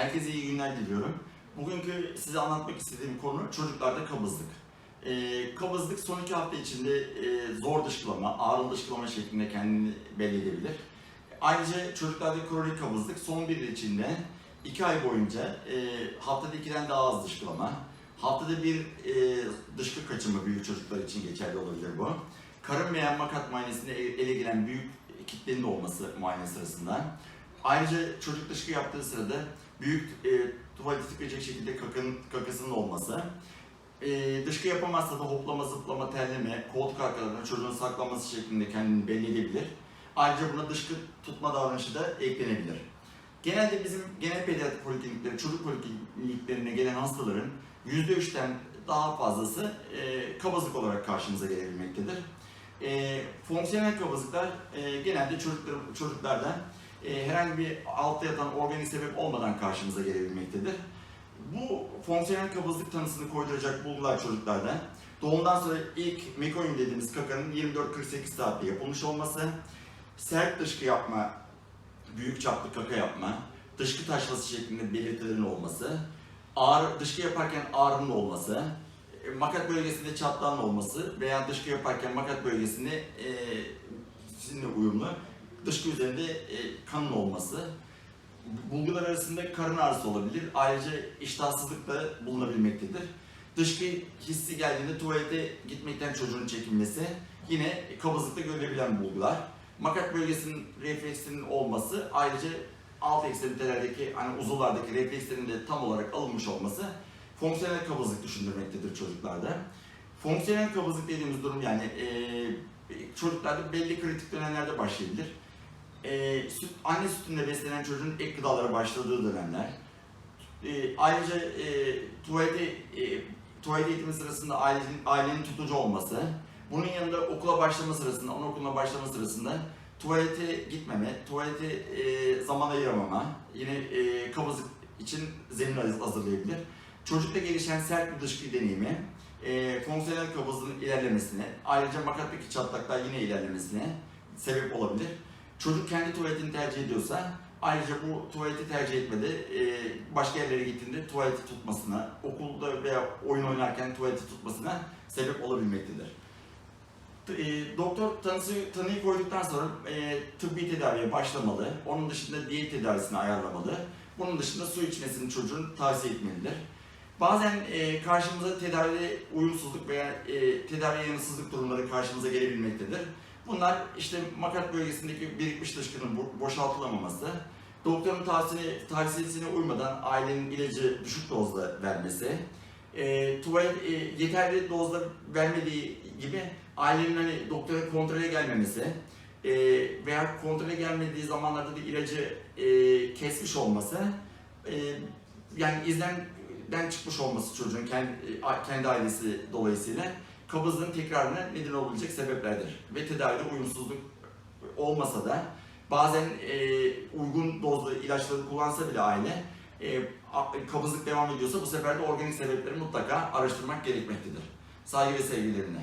Herkese iyi günler diliyorum. Bugünkü size anlatmak istediğim konu çocuklarda kabızlık. Ee, kabızlık son iki hafta içinde e, zor dışkılama, ağrılı dışkılama şeklinde kendini belli edebilir. Ayrıca çocuklarda kronik kabızlık son bir içinde iki ay boyunca e, haftada ikiden daha az dışkılama, haftada bir e, dışkı kaçımı büyük çocuklar için geçerli olabilir bu. Karın veya makat muayenesinde ele ele gelen büyük kitlenin olması muayene sırasında. Ayrıca çocuk dışkı yaptığı sırada büyük e, tuvalete tıkayacak şekilde kakın, kakasının olması. E, dışkı yapamazsa da hoplama, zıplama, terleme, koltuk arkalarına çocuğun saklanması şeklinde kendini belli edebilir. Ayrıca buna dışkı tutma davranışı da eklenebilir. Genelde bizim genel pediatri poliklinikleri, çocuk polikliniklerine gelen hastaların %3'ten daha fazlası e, kabızlık olarak karşımıza gelebilmektedir. E, fonksiyonel kabızlıklar e, genelde çocuklar, çocuklarda e, herhangi bir altta yatan organik sebep olmadan karşımıza gelebilmektedir. Bu fonksiyonel kabızlık tanısını koyduracak bulgular çocuklarda doğumdan sonra ilk mekoyum dediğimiz kakanın 24-48 saatte yapılmış olması, sert dışkı yapma, büyük çaplı kaka yapma, dışkı taşması şeklinde belirtilerin olması, ağrı, dışkı yaparken ağrının olması, e, makat bölgesinde çatlağın olması veya dışkı yaparken makat bölgesinde e, sizinle uyumlu dışkı üzerinde e, kanın olması, bulgular arasında karın ağrısı olabilir. Ayrıca iştahsızlık da bulunabilmektedir. Dışkı hissi geldiğinde tuvalete gitmekten çocuğun çekinmesi yine kabızlıkta görülebilen bulgular. Makat bölgesinin refleksinin olması ayrıca alt ekstremitelerdeki hani uzuvlardaki reflekslerin de tam olarak alınmış olması fonksiyonel kabızlık düşündürmektedir çocuklarda. Fonksiyonel kabızlık dediğimiz durum yani e, çocuklarda belli kritik dönemlerde başlayabilir. E, süt, anne sütünde beslenen çocuğun ek gıdalara başladığı dönemler. E, ayrıca e, tuvalete, e, tuvalet eğitimi sırasında ailenin, ailenin tutucu olması, bunun yanında okula başlama sırasında, anaokuluna başlama sırasında tuvalete gitmeme, tuvalete e, zaman ayıramama, yine e, kabızlık için zemin hazırlayabilir. Çocukta gelişen sert bir dışkı deneyimi, e, fonksiyonel kabızlığın ilerlemesine, ayrıca makattaki çatlaklar yine ilerlemesine sebep olabilir. Çocuk kendi tuvaletini tercih ediyorsa, ayrıca bu tuvaleti tercih etmede e, başka yerlere gittiğinde tuvaleti tutmasına, okulda veya oyun oynarken tuvaleti tutmasına sebep olabilmektedir. E, doktor tanısı, tanıyı koyduktan sonra e, tıbbi tedaviye başlamalı. Onun dışında diyet tedavisini ayarlamalı. Bunun dışında su içmesini çocuğun tavsiye etmelidir. Bazen e, karşımıza tedavide uyumsuzluk veya e, tedaviye yanıtsızlık durumları karşımıza gelebilmektedir. Bunlar işte makat bölgesindeki birikmiş dışkının bo- boşaltılamaması, doktorun tavsiye, tavsiyesine uymadan ailenin ilacı düşük dozda vermesi, e, tuvalet e, yeterli dozda vermediği gibi ailenin hani doktora kontrole gelmemesi e, veya kontrole gelmediği zamanlarda da ilacı e, kesmiş olması, e, yani izlemden çıkmış olması çocuğun kendi, kendi ailesi dolayısıyla kabızlığın tekrarına neden olabilecek sebeplerdir. Ve tedavide uyumsuzluk olmasa da bazen e, uygun dozda ilaçları kullansa bile aile e, kabızlık devam ediyorsa bu sefer de organik sebepleri mutlaka araştırmak gerekmektedir. Saygı ve sevgilerimle.